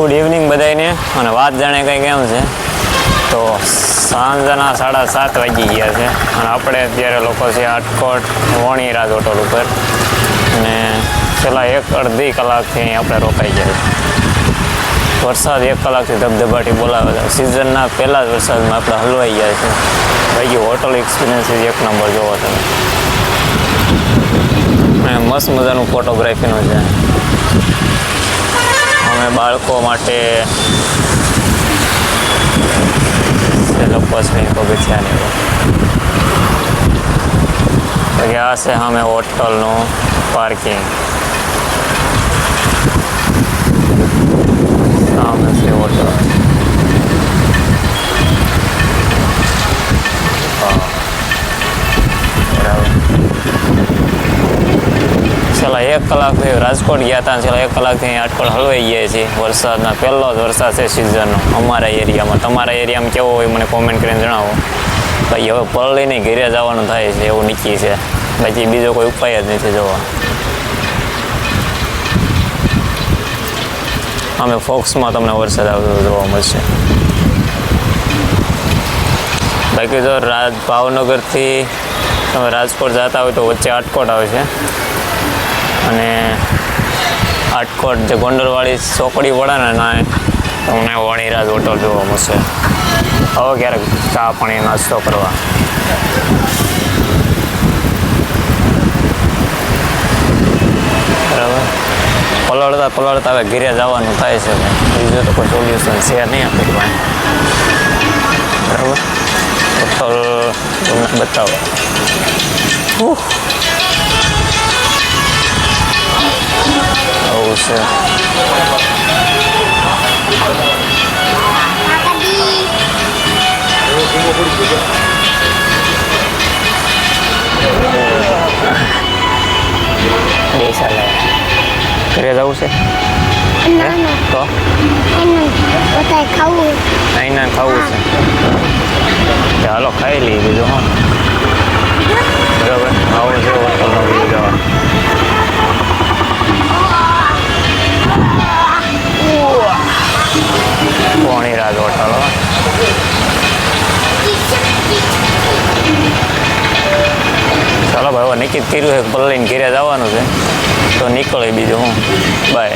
Good evening બધાને અને વાત જાણે કંઈ કેમ છે. તો સાંજના સાડા સાત વાગી ગયા છે. અને આપણે અત્યારે લોકો છે આટકોટ વણીરાજ હોટલ ઉપર. અને છેલ્લા એક અડધી કલાકથી અહીં આપણે રોકાઈ જાય વરસાદ એક કલાકથી ધબધબાટી બોલાવે છે. સિઝનના પહેલાં જ વરસાદમાં આપણે હલવાઈ ગયા છે બાકી હોટલ એક્સપિરિયન્સ એક નંબર જોવો તમે. મસ્ત મજાનું ફોટોગ્રાફીનું છે. અમે બાળકો માટે લપસની પગથિયાની બાકી આ છે અમે હોટલનું પાર્કિંગ છેલ્લા એક કલાકથી રાજકોટ ગયા હતા છેલ્લા એક કલાકથી અહીં આટકોટ હલવાઈ ગયા છે વરસાદના પહેલો જ વરસાદ છે સિઝનનો અમારા એરિયામાં. તમારા એરિયામાં કેવો હોય મને કોમેન્ટ કરીને જણાવો. ભાઈ, હવે પલળીને ઘેરે જવાનું થાય છે એવું નક્કી છે. બાકી બીજો કોઈ ઉપાય જ નથી જોવા. અમે ફોક્સમાં તમને વરસાદ આવતો જોવા મળશે. બાકી જો રાજ ભાવનગરથી તમે રાજકોટ જતા હોય તો વચ્ચે આટકોટ આવે છે. અને આટકોટ જે ગોંડલવાળી ચોકડી વળાને ના તમને વણીરાજ હોટલ જોવા મળશે હવે ક્યારેક ચા પાણી નાસ્તો કરવા બરાબર પલળતા પલળતા હવે ઘીરે જવાનું થાય છે બીજું તો કોઈ સોલ્યુશન છે નહીં આપણી પાસે બરાબર હોટલ તમને બતાવો ઉહ. આવું છે બે ચાલે ઘરે જવું છે ના ના તો એનું બધાય ખાવું અહીંના ખાવું છે તો હાલો ખાઈ લઈએ બીજું હા બરાબર આવું છે હોટલનું બીજું જવા પોણીરાજ હવે નક્કી કર્યું છે પલ્લીને ઘેરે જવાનું છે. તો નીકળે બીજું હું. બાય